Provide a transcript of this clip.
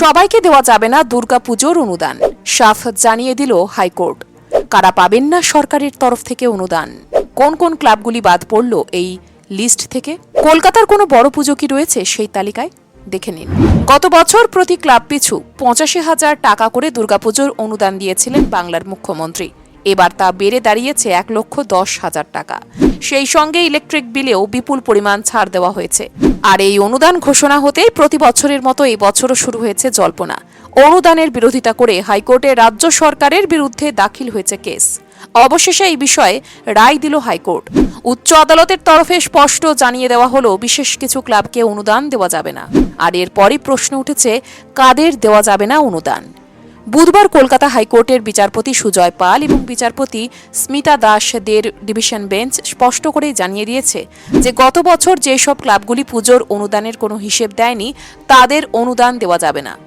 সবাইকে দেওয়া যাবে না দুর্গাপুজোর অনুদান। সাফ জানিয়ে দিল হাইকোর্ট। কারা পাবেন না সরকারের তরফ থেকে অনুদান? কোন কোন ক্লাবগুলি বাদ পড়ল এই লিস্ট থেকে? কলকাতার কোনো বড় পুজো কি রয়েছে সেই তালিকায়? দেখে নিন। গত বছর প্রতি ক্লাব পিছু পঁচাশি হাজার টাকা করে দুর্গাপুজোর অনুদান দিয়েছিলেন বাংলার মুখ্যমন্ত্রী। এবার তা বেড়ে দাঁড়িয়েছে এক লক্ষ দশ হাজার টাকা। সেই সঙ্গে ইলেকট্রিক বিলেও বিপুল পরিমাণ ছাড় দেওয়া হয়েছে। আর এই অনুদান ঘোষণা হতেই প্রতি বছরের মতো এই বছরও শুরু হয়েছে জল্পনা। অনুদানের বিরোধিতা করে হাইকোর্টে রাজ্য সরকারের বিরুদ্ধে দাখিল হয়েছে কেস। অবশেষে এই বিষয়ে রায় দিল হাইকোর্ট। উচ্চ আদালতের তরফে স্পষ্ট জানিয়ে দেওয়া হলো, বিশেষ কিছু ক্লাবকে অনুদান দেওয়া যাবে না। আর এরপরই প্রশ্ন উঠেছে, কাদের দেওয়া যাবে না অনুদান? বুধবার কলকাতা হাইকোর্টের বিচারপতি সুজয় পাল এবং বিচারপতি স্মিতা দাসদের ডিভিশন বেঞ্চ স্পষ্ট করে জানিয়ে দিয়েছে যে গত বছর যেসব ক্লাবগুলি পুজোর অনুদানের কোনো হিসেব দেয়নি, তাদের অনুদান দেওয়া যাবে না।